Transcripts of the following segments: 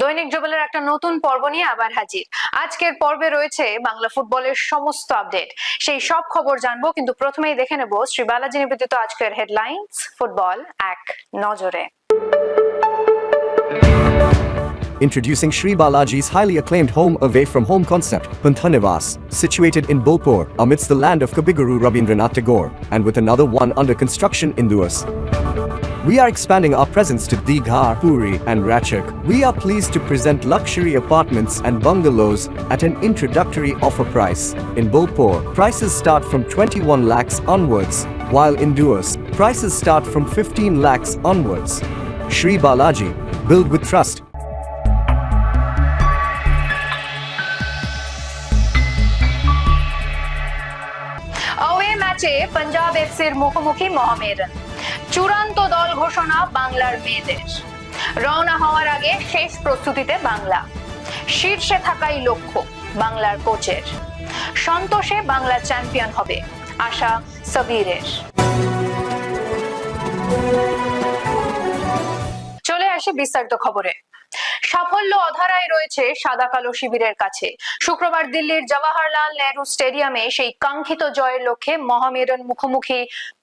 দৈনিক জবেলের একটা নতুন পর্ব নিয়ে আবার হাজির আজকের পর্বে রয়েছে বাংলা ফুটবলের সমস্ত আপডেট সেই সব খবর জানবো কিন্তু প্রথমেই দেখে নেব শ্রী বালাজি নিবেদিত আজকের হেডলাইন্স ফুটবল এক নজরে Introducing Sri Balaji's highly acclaimed home away from home concept, Panthanivas, situated in Bolpur, amidst the land of Kabiguru Rabindranath Tagore, and with another one under construction in Duas. We are expanding our presence to Digha, Puri, and Ratchak. We are pleased to present luxury apartments and bungalows at an introductory offer price. In Bolpur, prices start from 21 lakhs onwards, while in Duas, prices start from 15 lakhs onwards. Sri Balaji, build with trust. Away ম্যাচে পাঞ্জাব এফসির মুখোমুখি মহামেডান চূড়ান্ত দল ঘোষণা বাংলার মেয়েদের। রওনা হওয়ার আগে শেষ প্রস্তুতিতে বাংলা। শীর্ষে থাকাই লক্ষ্য বাংলার কোচের। সন্তোষে বাংলা চ্যাম্পিয়ন হবে আশা সবিরের। চলে আসে বিস্তারিত খবরে। সাফল্য অধারায় রয়েছে সাদা কালো শিবিরের কাছে। শুক্রবার দিল্লির জওয়াহরলাল নেহরু স্টেডিয়ামে সেই কাঙ্ক্ষিত জয়ের লক্ষ্যে মহামেডান মুখোমুখি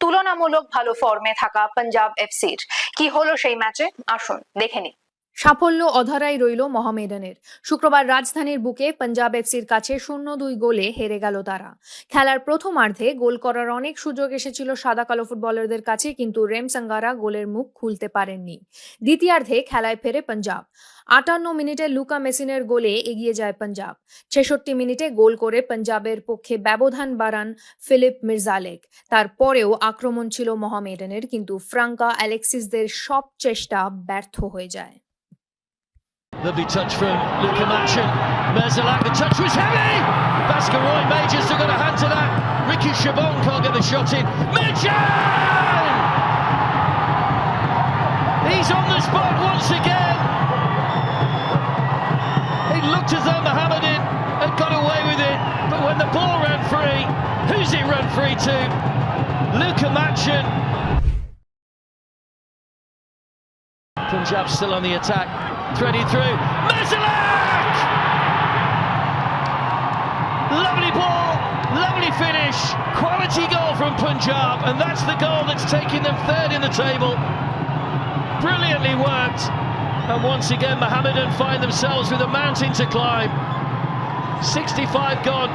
তুলনামূলক ভালো ফর্মে থাকা পাঞ্জাব এফসির কি হলো সেই ম্যাচে? আসুন দেখে নিই। সাফল্য অধরাই রইল মহামেডানের শুক্রবার রাজধানীর বুকে পাঞ্জাব এফসির কাছে শূন্য দুই গোলে হেরে গেল তারা। খেলার প্রথমার্ধে গোল করার অনেক সুযোগ এসেছিল সাদা কালো ফুটবলারদের কাছে, কিন্তু রেম সাঙ্গারা গোলের মুখ খুলতে পারেননি। দ্বিতীয়ার্ধে খেলায় ফেরে পাঞ্জাব। আটান্ন মিনিটে লুকা মেসিনের গোলে এগিয়ে যায় পাঞ্জাব। ছেষট্টি মিনিটে গোল করে পাঞ্জাবের পক্ষে ব্যবধান বাড়ান ফিলিপ মির্জালেক। তারপরেও আক্রমণ ছিল মহামেডানের কিন্তু ফ্রাঙ্কা অ্যালেক্সিসদের সব চেষ্টা ব্যর্থ হয়ে যায়। Lovely touch from Luka Machin. Merzalak, the touch was heavy! Bascaroy Majors have got a hand to that. Ricky Chabon can't get the shot in. Machin! He's on the spot once again. It looked as though Mohammedan had got away with it, but when the ball ran free, who's it run free to? Luka Machin. Punjab still on the attack, threading through. Merzalak! Lovely ball, lovely finish, quality goal from Punjab, and that's the goal that's taking them third in the table. Brilliantly worked, and once again, Mohammedan find themselves with a mountain to climb. 65 gone.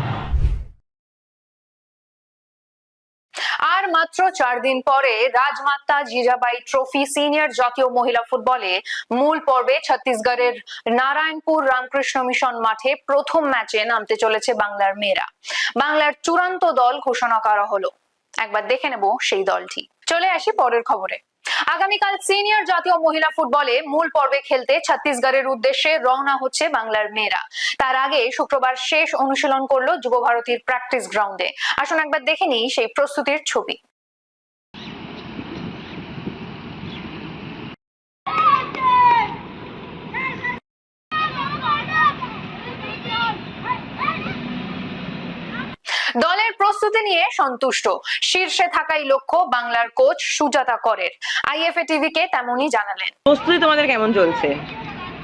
মাত্র চার দিন পরে রাজমাতা Jijabai trophy senior জাতীয় মহিলা ফুটবলে মূল পর্বে ছত্তিশগড়ের নারায়ণপুর রামকৃষ্ণ মিশন মাঠে প্রথম ম্যাচে নামতে চলেছে বাংলার মেয়েরা। বাংলার চূড়ান্ত দল ঘোষণা করা হলো। একবার দেখে নেব সেই দলটি। চলে আসি পরের খবরে। আগামীকাল সিনিয়র জাতীয় মহিলা ফুটবলে মূল পর্বে খেলতে ছত্তিশগড়ের উদ্দেশ্যে রওনা হচ্ছে বাংলার মেয়েরা। তার আগে শুক্রবার শেষ অনুশীলন করল যুব ভারতীর প্র্যাকটিস গ্রাউন্ডে। আসুন একবার দেখে নিই সেই প্রস্তুতির ছবি। প্রস্তুতি নিয়ে সন্তুষ্ট। শীর্ষে থাকাই লক্ষ্য বাংলার কোচ সুজাতা করের। আইএফএ টিভিকে তেমনই জানালেন। প্রস্তুতি তোমাদের কেমন চলছে?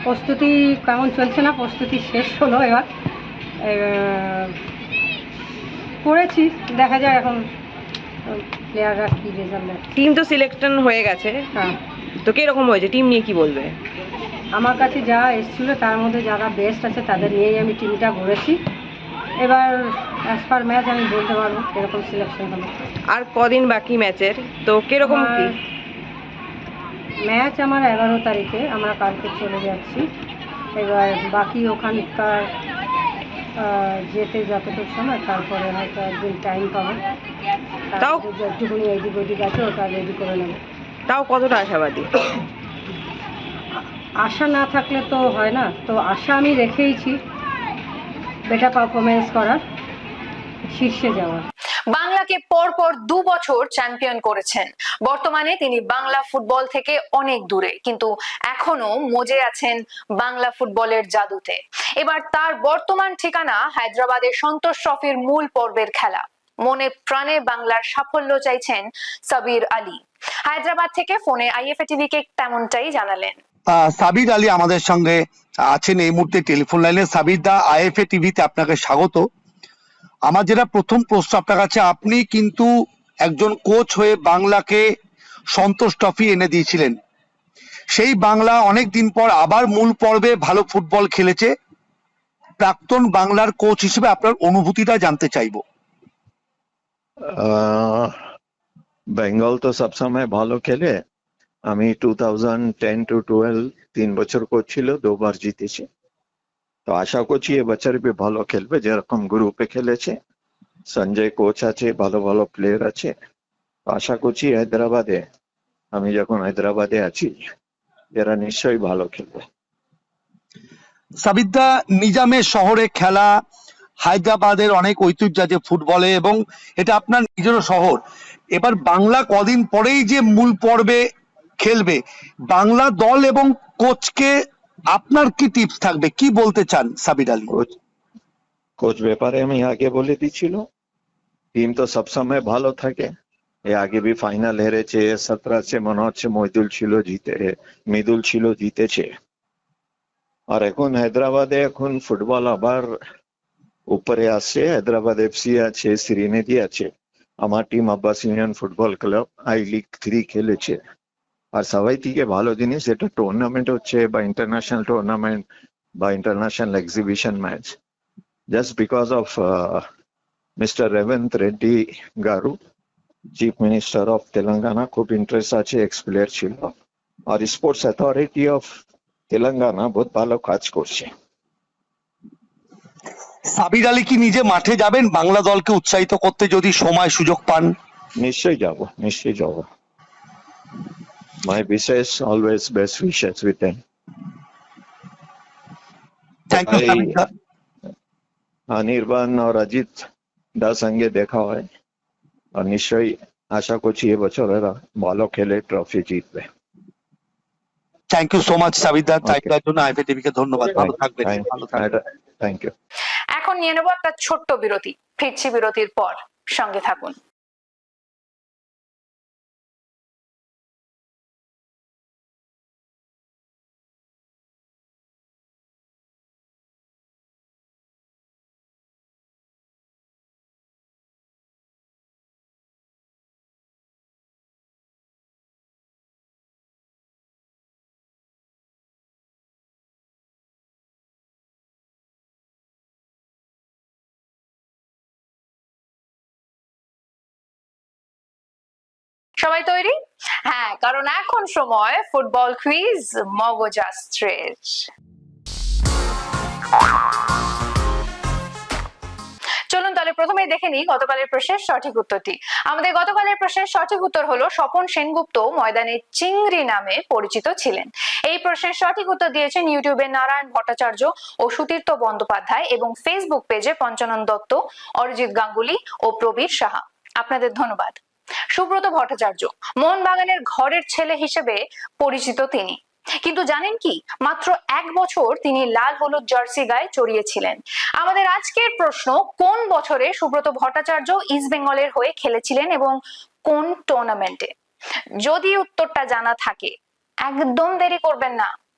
প্রস্তুতি কেমন চলছে না প্রস্তুতি শেষ হলো এবার। এবার করেছি দেখা যায় এখন প্লেয়াররা কী রেজাল্ট টিম তো সিলেকশন হয়ে গেছে। হ্যাঁ। তো কীরকম হয়েছে? টিম নিয়ে কি বলবে? আমার কাছে যা এসেছিল তার মধ্যে যারা বেস্ট আছে তাদের নিয়েই আমি টিমটা গড়েছি। এবার অ্যাজ পার ম্যাচ আমি বলতে পারব এরকম সিলেকশন হলো। আর কদিন বাকি ম্যাচের তো কীরকম কি? ম্যাচ আমার এগারো তারিখে আমরা কালকে চলে যাচ্ছি। এবার বাকি ওখানকার যেতে যতটুকু সময় তারপরে হয়তো একদিন টাইম পাবো। তাও- যেটুকুনি এদিক ওদিক আছে ওটা রেডি করে নেব। তাও কতটা আশাবাদী? আশা না থাকলে তো হয় না। তো আশা আমি রেখেইছি। বেটার পারফরমেন্স করার। শীর্ষে যাওয়ার বাংলাকে পরপর দু বছর চ্যাম্পিয়ন করেছেন। বর্তমানে তিনি বাংলা ফুটবল থেকে অনেক দূরে কিন্তু এখনও মজে আছেন বাংলা ফুটবলের জাদুতে। এবার তার বর্তমান ঠিকানা হায়দ্রাবাদের সন্তোষ ট্রফির মূল পর্বের খেলা। মনে প্রাণে বাংলার সাফল্য চাইছেন সাবির আলী। হায়দ্রাবাদ থেকে ফোনে আইএফএ টিভিকে তেমনটাই জানালেন। আহ, সাবির আলী আমাদের সঙ্গে আছেন এই মুহূর্তে টেলিফোন লাইনে। সাবির দা আইএফএ টিভিতে আপনাকে স্বাগত। আমার যেটা প্রথম প্রশ্ন আপনার কাছে, আপনি কিন্তু একজন কোচ হয়ে বাংলাকে সন্তোষ ট্রফি এনে দিয়েছিলেন। সেই বাংলা অনেক দিন পর আবার মূল পর্বে ভালো ফুটবল খেলেছে। প্রাক্তন বাংলার কোচ হিসেবে আপনার অনুভূতিটা জানতে চাইব। বেঙ্গল তো সবসময় ভালো খেলে। আমি two thousand ten to twelve তিন বছর কোচ ছিল, দুবার জিতেছি। তো আশা করছি এবছর বি ভালো খেলবে, যেরকম গ্রুপে খেলেছে, সঞ্জয় কোচ আছে, ভালো ভালো প্লেয়ার আছে। আশা করছি হায়দ্রাবাদে, আমি যখন হায়দ্রাবাদে আছি, এরা নিশ্চয়ই ভালো খেলবে। সাবিদ্দা নিজামের শহরে খেলা হায়দ্রাবাদের অনেক ঐতিহ্য আছে ফুটবলে এবং এটা আপনার নিজের শহর। এবার বাংলা কদিন পরেই যে মূল পর্বে খেলবে, বাংলা দল এবং কোচকে আপনার কি টিপস থাকবে? কি বলতে চান সাবির আলী? কোচ কোচ ব্যাপারে আমি আগে বলে দিছিল টিম তো সবসময় ভালো থাকে। এ আগে বি ফাইনাল হেরেছে সতেরাশে মনে হচ্ছে মইদুল ছিল জিতে, মৃদুল ছিল জিতেছে। আর এখন হায়দ্রাবাদে এখন ফুটবল আবার উপরে আসছে হায়দ্রাবাদ এফসি আছে, শ্রীনিধি আছে। আমার team Abbas union football club, I league three খেলেছে। আর সবাই থেকে ভালো জিনিস এটা টুর্নামেন্ট হচ্ছে বা ইন্টারন্যাশনাল টুর্নামেন্ট বা international exhibition match just because of Mr. Revant Reddy Garu, Chief Minister of Telangana, খুব ইন্টারেস্ট আছে এক্সপ্লেয়ার ছিল। আর স্পোর্টস অথরিটি অফ তেলেঙ্গানা বহুত ভালো কাজ করছে। সাবির আলী কি নিজে মাঠে যাবেন? বাংলা দলকে উৎসাহিত করতে যদি সময় সুযোগ পান। নিশ্চয়ই যাব নিশ্চয়ই যাব। মাই বিশেষ always best wishes with them thank you I- Sabir Anirban আর অজিত দার সঙ্গে দেখা হয় আর নিশ্চয়ই আশা করছি এবছর এরা ভালো খেলে ট্রফি জিতবে থ্যাংক ইউ সো মাচ সাবিদা Okay. টাইপটার জন্য আইফে টিভিকে ধন্যবাদ ভালো থাকবেন ভালো থাকবেন থ্যাংক ইউ এখন নিয়ে নেব একটা ছোট্ট বিরতি। ফিরছি বিরতির পর। সঙ্গে থাকুন। সবাই তৈরি? হ্যাঁ কারণ এখন সময় ফুটবল কুইজ মগজাস্ত্রের। চলুন তাহলে প্রথমেই দেখে নিই গতকালের প্রশ্নের সঠিক উত্তরটি। আমাদের গতকালের প্রশ্নের সঠিক উত্তর হলো, স্বপন সেনগুপ্ত ময়দানে চিংড়ি নামে পরিচিত ছিলেন। এই প্রশ্নের সঠিক উত্তর দিয়েছেন ইউটিউবে নারায়ণ ভট্টাচার্য ও সুতীর্থ বন্দ্যোপাধ্যায় এবং ফেসবুক পেজে পঞ্চানন দত্ত, অরিজিৎ গাঙ্গুলি ও প্রবীর সাহা। আপনাদের ধন্যবাদ। সুব্রত ভট্টাচার্য মোহনবাগানের ঘরের ছেলে হিসেবে পরিচিত তিনি। কিন্তু জানেন কি, মাত্র এক বছর তিনি লাল হলুদ জার্সি গায়ে চড়িয়েছিলেন। আমাদের আজকের প্রশ্ন, কোন বছরে সুব্রত ভট্টাচার্য ইস্ট বেঙ্গলের হয়ে খেলেছিলেন এবং কোন টুর্নামেন্টে যদি উত্তরটা জানা থাকে, একদম দেরি করবেন না।